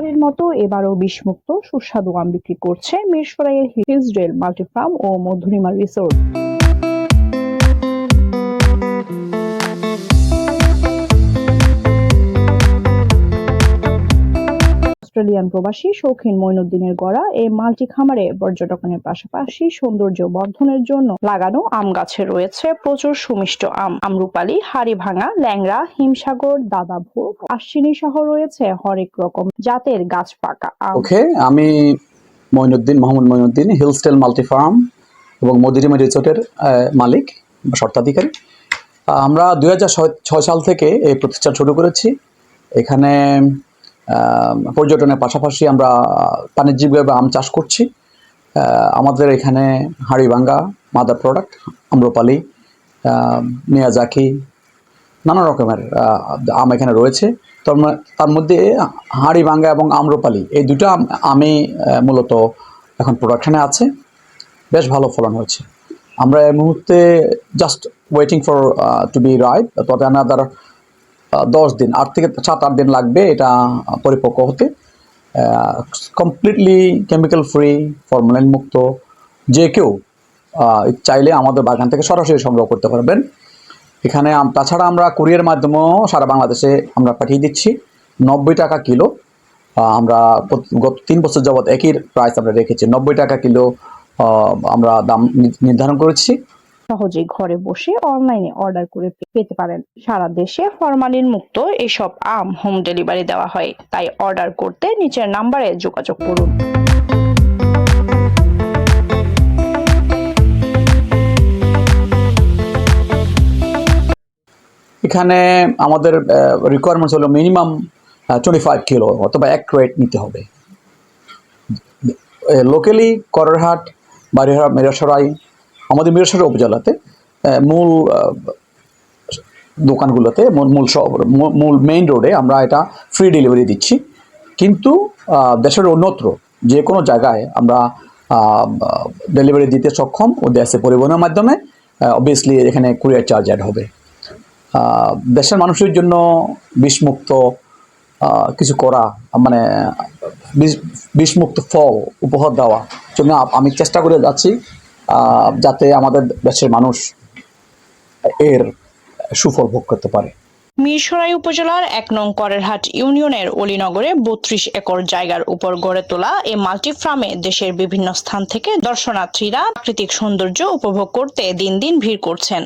প্রতিবারের মতো এবারও বিষমুক্ত সুস্বাদু আম বিক্রি করছে মিরসরাইয়ের হিজডেল মাল্টিফার্ম ও মধুরিমা রিসোর্ট। অস্ট্রেলিয়ান প্রবাসী শৌখিন মইনুদ্দিনের গড়া এই মাল্টি খামারে পর্যটনের পাশাপাশি সৌন্দর্য বর্ধনের জন্য লাগানো আম গাছে রয়েছে প্রচুর সুমিষ্ট আম। আমরুপালি হাড়ি ভাঙা ল্যাংড়া হিমসাগর দাদাভোগ আশ্বিনী সহ রয়েছে হরেক রকম জাতের গাছ পাকা ওকে আমি মঈনুদ্দিন মোহাম্মদ মঈনুদ্দিন হিলস্টেল মাল্টি ফার্ম এবং মদিরিমা রিসোর্টের মালিক আহ, আমরা দুই সাল থেকে এই প্রতিষ্ঠান শুরু করেছি। এখানে পর্যটনের পাশাপাশি আমরা বাণিজ্যিকভাবে আম চাষ করছি। আমাদের এখানে Haribhanga mother product Amrapali Miyazaki, নানা রকমের আম এখানে রয়েছে। তার তার মধ্যে হাড়ি ভাঙ্গা এবং আম্রপালি, এই দুটো আম- মূলত এখন প্রোডাকশনে আছে। বেশ ভালো ফলন হয়েছে। আমরা এই মুহূর্তে just waiting for to be right তবে আনাদার দশ দিন। আট থেকে সাত, আট দিন লাগবে এটা পরিপক্ক হতে। কমপ্লিটলি কেমিক্যাল ফ্রি ফর্মালিন মুক্ত। যে কেউ চাইলে আমাদের বাগান থেকে সরাসরি সংগ্রহ করতে পারবেন। এখানে তাছাড়া আমরা কুরিয়ার মাধ্যমেও সারা বাংলাদেশে আমরা পাঠিয়ে দিচ্ছি। নব্বই টাকা কিলো আমরা গত তিন বছর যাবৎ একই প্রাইস আমরা রেখেছি। নব্বই টাকা কিলো আমরা দাম নির্ধারণ করেছি। সহজেই ঘরে বসে অনলাইনে অর্ডার করে পেতে পারেন। সারা দেশে ফরমালিন মুক্ত এসব আম হোম ডেলিভারি দেওয়া হয়। তাই অর্ডার করতে নিচের নাম্বারে যোগাযোগ করুন। এখানে আমাদের রিকোয়ারমেন্টস হলো মিনিমাম টোয়েন্টি ফাইভ কিলো অথবা এক ক্রেট নিতে হবে। লোকালি কররহাট বাড়িহাট মিরাসরাই আমাদের মিরাসরাই উপজেলাতে মূল দোকানগুলোতে, মূল মূল মেইন রোডে আমরা এটা ফ্রি ডেলিভারি দিচ্ছি। কিন্তু দেশের অন্যত্র যে কোনো জায়গায় আমরা ডেলিভারি দিতে সক্ষম ও দেশে পরিবহনের মাধ্যমে অবভিয়াসলি এখানে কুরিয়ার চার্জ অ্যাড হবে। দেশের মানুষের জন্য বিষমুক্ত কিছু করা মানে বিষ- বিষমুক্ত ফল উপহার দেওয়া জন্য আমি চেষ্টা করে যাচ্ছি যাতে আমাদের দেশের মানুষ এর সুফল ভোগ করতে পারে। মিরসরাই উপজেলার এক নং করেরহাট ইউনিয়নের অলিনগরে বত্রিশ একর জায়গার উপর গড়ে তোলা এ মাল্টি ফার্মে দেশের বিভিন্ন স্থান থেকে দর্শনার্থীরা প্রাকৃতিক সৌন্দর্য উপভোগ করতে দিন দিন ভিড় করছেন।